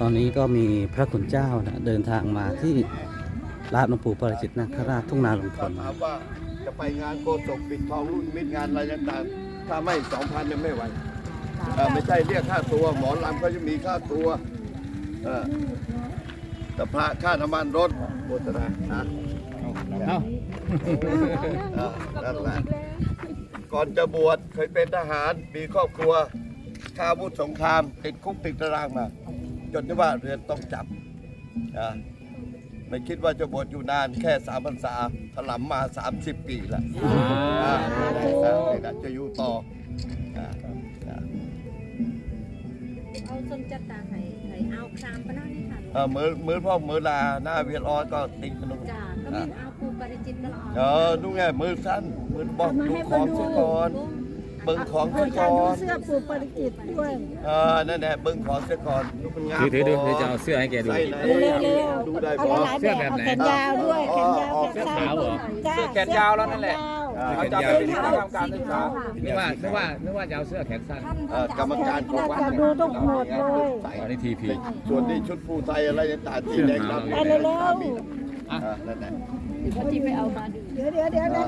ตอนนี้ก็มีพระคุณเจ้านะเดินทางมาที่ลาดหลวงปู่ปาริจิตนาคราชทุ่งนาหลวงพลถามว่าจะไปงานโกศกปิดทองรุ่นมิตรงานอะไรต่างๆถ้าไม่สองพันยังไม่ไหวเออไม่ใช่เรียกค่าตัวหมอลำเขาจะมีค่าตัวเออแต่พระค่าน้ำมันรถโฆษณานะเอ้าเออนั่นแหละก่อนจะบวชเคยเป็นทหารมีครอบครัวข้าอาวุธสงครามติดคุกติดตารางมา จนที่ว่าเรือนต้องจับอ่าไม่คิดว่าจะบวชอยู่นานแค่สามพรรษาถลำมา 30 ปีแล้วอ่านี่นะจะอยู่ต่ออ่าอ่าเอาส้มจัดตาไข่ไข่เอาครามปะเนาะนี่ค่ะเออมือมือพ่อมือลาหน้าเวียนร้อนก็ติดกันนู่นจ้าก็มีเอาปูปาริจิตก็ละเออนู่นไงมือสั้นมือบอกดูของเสียก่อน เบิ่งของเสียก่อนเสื้อปูปริจิตด้วยเออนั่นแหละเบิ่งของเสียก่อนดูมันงามถือถือดูเดี๋ยวจะเอาเสื้อให้แกดู ใส่ไหนเร็วเร็วดูได้เอาบ่ หลายๆแบบเอาแขนยาวด้วยแขนยาวแขนสั้นเสื้อขาวเหรอจ้าเสื้อแขนยาวแล้วนั่นแหละอ่าเขาจะเป็นคณะกรรมการศึกษานึกว่านึกว่านึกว่าจะเอาเสื้อแขนสั้นเอ่อกรรมการของวัดจะดูทุกหมดเลยใส่ตอนนี้ทีพี ส่วนนี้ชุดผู้ไทยอะไรต่างๆที่แดงดำไปเร็วอ่านั่นแหละ ที่ไปเอามาดู เดี๋ยวเดี๋ยวเดี๋ยวนะ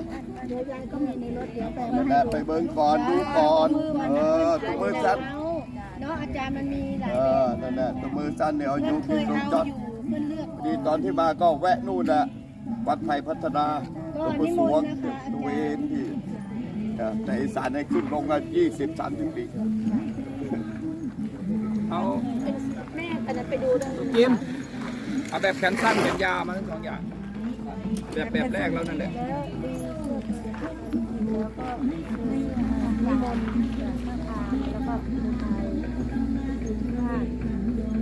เดี๋ยวยายก็มีในรถเดี๋ยวไปมานแหละไปเบิ่งก่อนดูก่อน เออตัวมือสั้นเนาะอาจารย์มันมีหลายเออนั่นแหละตัวมือสั้นเนี่ยเอาอยู่เคที่ยตรงเอาจอดอยู่เพื่อนเลือกดีตอนที่มาก็แวะนู่นน่ะวัดไทยพัฒนาหลวงปู่สวงดูเองที่ในอีสานในขึ้นลงกันยี่สิบสามสิบปีเอาแม่อันนั้นไปดูด้กิมเอาแบบแขนสั้นแขนยาวมาทั้งสองอย่าง แบบแบบแรกแล้วนั่นแหละ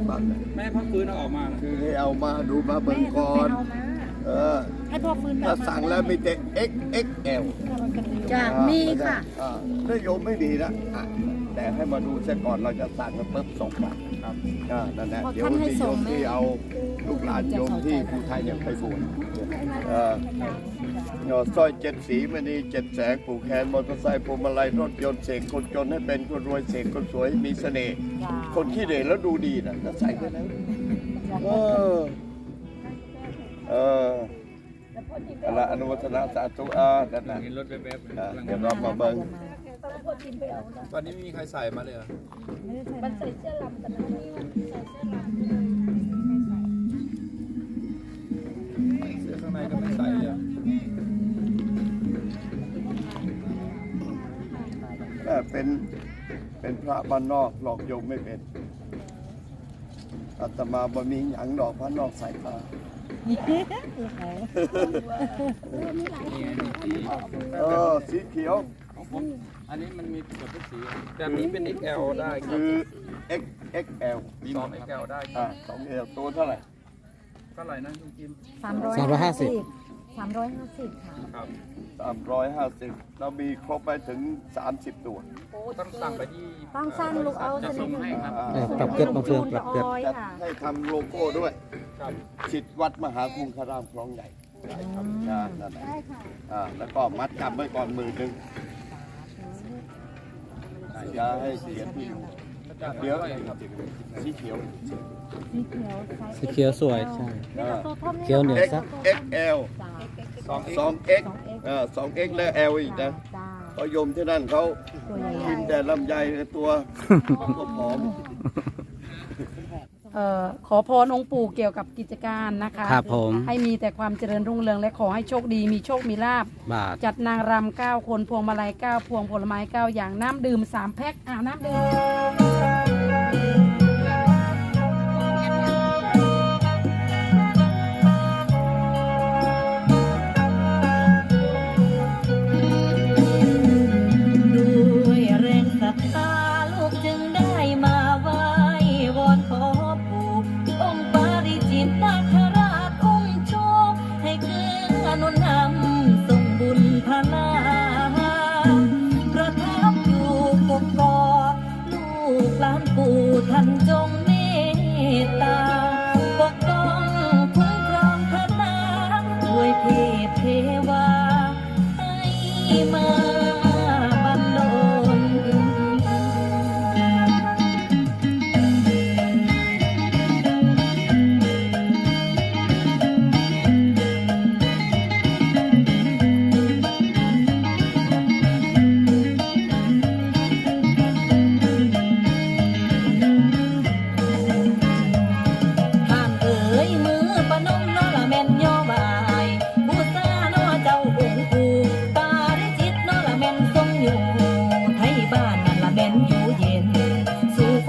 บ้านน่ะแม่พักฟื้นเอาออกมาคือให้เอามาดูมาเบิ่งก่อนเออให้พ่อฟื้นถ้าสั่งแล้วมีแต่ XXL จ้ามีค่ะถ้าโยมไม่ดีนะแต่ให้มาดูเสียก่อนเราจะสั่งแล้วปุ๊บส่งมาครับนั่นแหละเดี๋ยวที่โยมที่เอาลูกหลานโยมที่ภูไทยเนี่ยไปบวชเออเนาะ สร้อยเจ็ดสีมณีเจ็ดแสงผูกแขนมอเตอร์ไซค์พวงมาลัยรถยนต์เสกคนจนให้เป็นคนรวยเสกคนสวยมีเสน่ห์คนขี้เหร่แล้วดูดีนะก็ใส่ไปแล้วเออเออเอาละอนุโมทนาสาธุอ่านั่นแหละเห็นรถแวบอ่าเดี๋ยวเรามาเบิ่งๆตอนนี้ไม่มีใครใส่มาเลยเหรอมันใส่เสื้อลำกันนะนี่ใส่เสื้อลำ ในก็ไม่ใส่เลยอะเออเป็นเป็นพระบ้านนอกหลอกโยมไม่เป็นอาตมาบ่มีหยังดอกพระนอกใส่ผ้านี่ไงนี่สีเออสีเขียว ของผมอันนี้มันมีเกือบทุกสีแบบนี้เป็น XL ได้ครัคืบอ XXL สอง XL ได้คอ่ารับสองเอลตัวเท่าไหร่ เท่าไหร่นะคุณกิมสามร้อยสามร้อยห้าสิบสามร้อยห้าสิบค่ะ ครับ350 เรามีครบไปถึง 30 ตัว ต้องสั่งไปที่ต้องสร้างลูกเอาจะส่งให้ครับอ่าเออปรับเกิดบางเฟืองปรับเกิดจะให้ทำโลโก้ด้วยครับชิดวัดมหากรุงคารามคลองใหญ่อ่านั่นแหละอ่าแล้วก็มัดจำไว้ก่อนมือหนึ่งอ่าอย่าให้เสียที่อยู่ เดี๋ยวสีเขียว สีเขียวสวยใช่เออเขียวเหนือซัก XXL สอง X 2X เออ 2X และ L อีกนะเพราะโยมที่นั่นเขากินแต่ลำไยตัวตัวผอม เอ่อขอพรองค์ปู่เกี่ยวกับกิจการนะคะ ครับผมให้มีแต่ความเจริญรุ่งเรืองและขอให้โชคดีมีโชคมีลาบ บาท จัดนางรำเก้าคนพวงมาลัยเก้าพวงผลไม้เก้าอย่างน้ำดื่มสามแพ็คอ่าน้ำดื่ม ท่านจง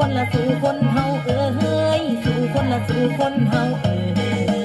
คนละสู่คนเฮาเอ้ยสู่คนละสู่คนเฮาเอ้ย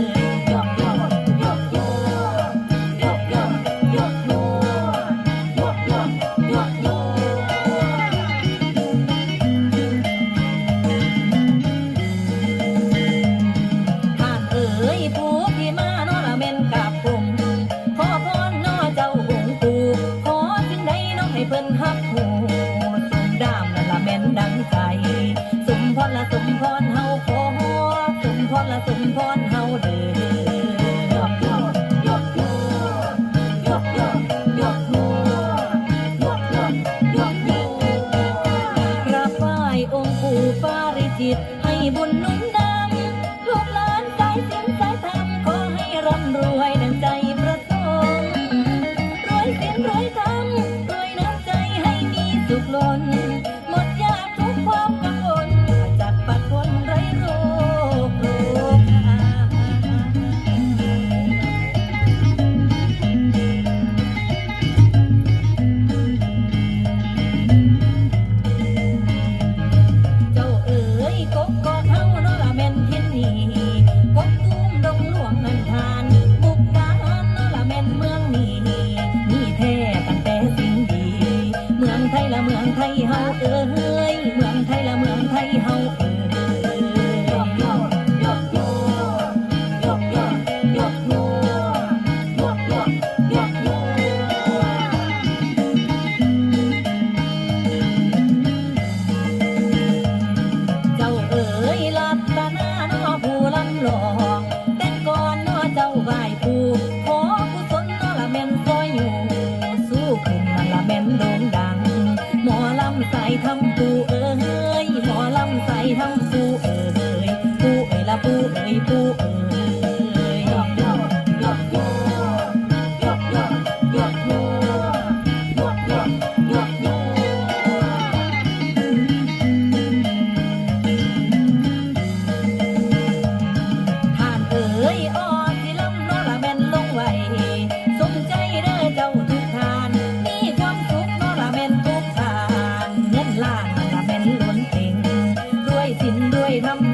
对吧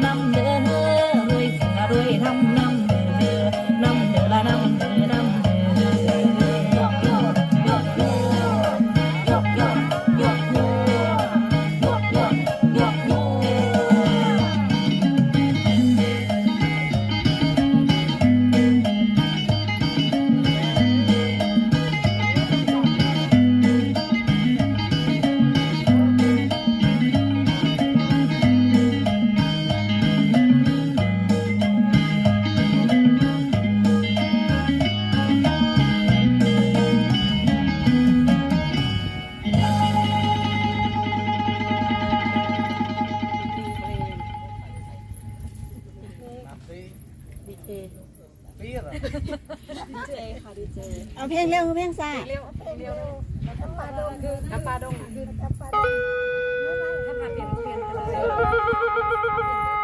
ดีเจค่ะดีเจเอาเพลงเร็วเพลงซ่าเร็วเพลงเร็วน้ำปลาดงน้ำปลาดงน้ำปลาดงถ้าผ่านเปลี่ยนเปลี่ยนไปเลย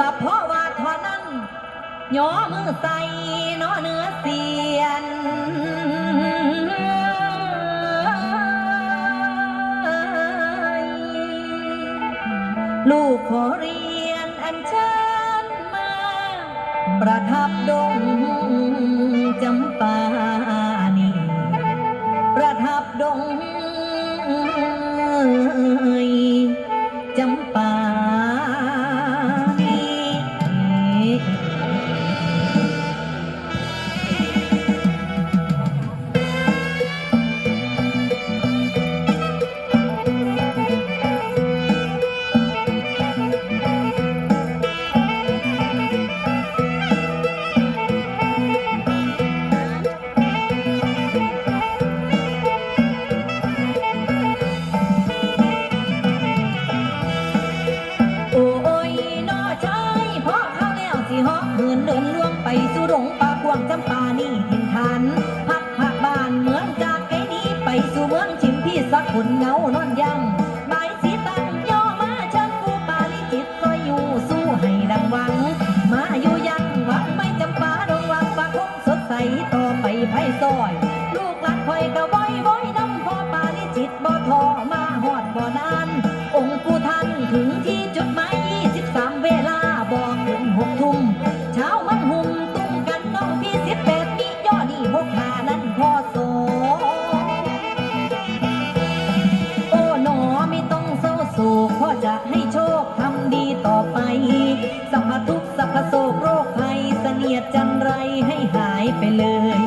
ลับเพราะว่าท่อนั้นย้อมือใสน้อเนื้อเสียนลูกขอเรียนอันเชิญมา ประทับดงจำปา ห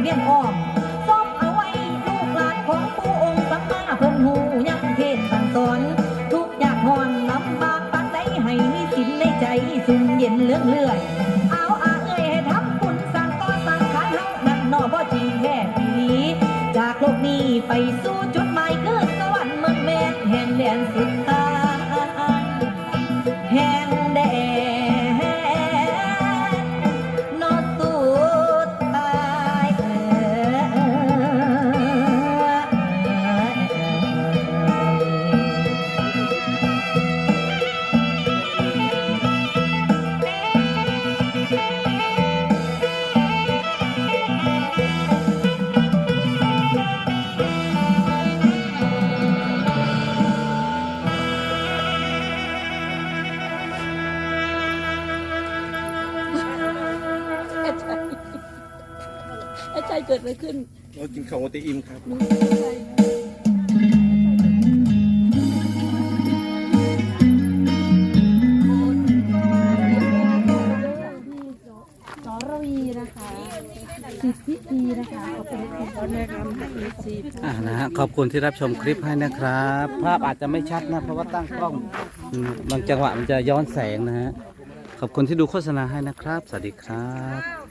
เวียนอ้อมซอบเอาไว้ลูกหลานของผู้องค์สัมมาเพิ่นหูยังเทศสั่งสอนทุกอยากหอนลำบากปานใดให้มีสินในใจสุ่มเย็นเลื่องเลื่อยเอาอาเอ้ยให้ทำบุญสร้างต่อสร้างขานเฮานั่นนอบ่จริงแท้ปีนี้จากโลกนี้ไปสู่ ตีอิมครับสรวีนะคะสิทธิดีนะคะขอบคุณคุณพ่อแม่ครับสิอ่านะฮะขอบคุณที่รับชมคลิปให้นะครับ ภาพอาจจะไม่ชัดนะ เพราะว่าตั้งกล้องอืมบางจังหวะมันจะย้อนแสงนะฮะ ขอบคุณที่ดูโฆษณาให้นะครับ สวัสดีครับ